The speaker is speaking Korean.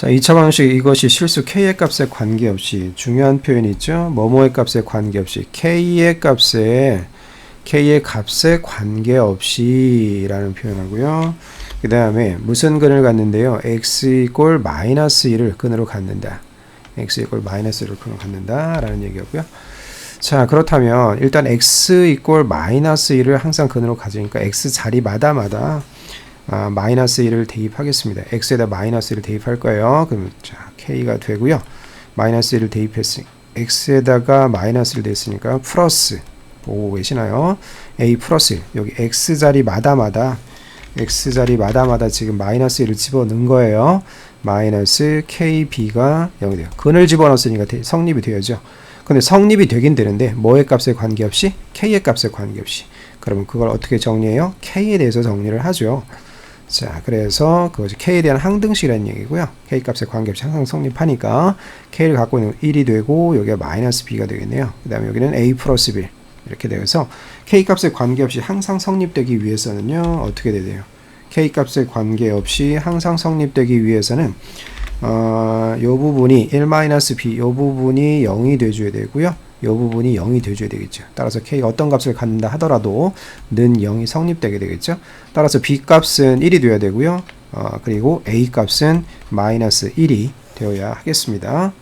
자, 2차 방식 이것이 실수 k의 값에 관계없이 중요한 표현이 있죠. 뭐뭐의 값에 관계없이 k의 값에 k의 값에 관계없이 라는 표현하고요. 그 다음에 무슨 근을 갖는데요. x 이꼴 마이너스 1을 근으로 갖는다. x 이꼴 마이너스 1을 근으로 갖는다. 라는 얘기였고요. 자 그렇다면 일단 x 이꼴 마이너스 1을 항상 근으로 가지니까 x 자리마다마다 아, 마이너스 1을 대입하겠습니다. x에다 마이너스 1을 대입할 거예요. 그럼 자 k가 되고요. 마이너스 1을 대입했으니 x에다가 마이너스 1 됐으니까 플러스 보고 계시나요? a 플러스 1 여기 x 자리마다마다 x 자리마다마다 지금 마이너스 1을 집어넣은 거예요. 마이너스 kb가 0이 돼요. 근을 집어넣었으니까 대- 성립이 되어야죠. 근데 성립이 되긴 되는데 뭐의 값에 관계없이 k의 값에 관계없이 그러면 그걸 어떻게 정리해요? k에 대해서 정리를 하죠. 자, 그래서 그것이 k에 대한 항등식이라는 얘기고요. k 값에 관계없이 항상 성립하니까 k를 갖고 있는 1이 되고 여기가 마이너스 b가 되겠네요. 그 다음에 여기는 a 플러스 1 이렇게 되어서 k 값에 관계없이 항상 성립되기 위해서는요 어떻게 돼야 돼요? k 값에 관계없이 항상 성립되기 위해서는 어, 요 부분이 1-b 요 부분이 0이 돼줘야 되고요. 요 부분이 0이 돼줘야 되겠죠. 따라서 k 어떤 값을 갖는다 하더라도 는 0이 성립되게 되겠죠. 따라서 b 값은 1이 되어야 되고요. 어, 그리고 a 값은 마이너스 1이 되어야 하겠습니다.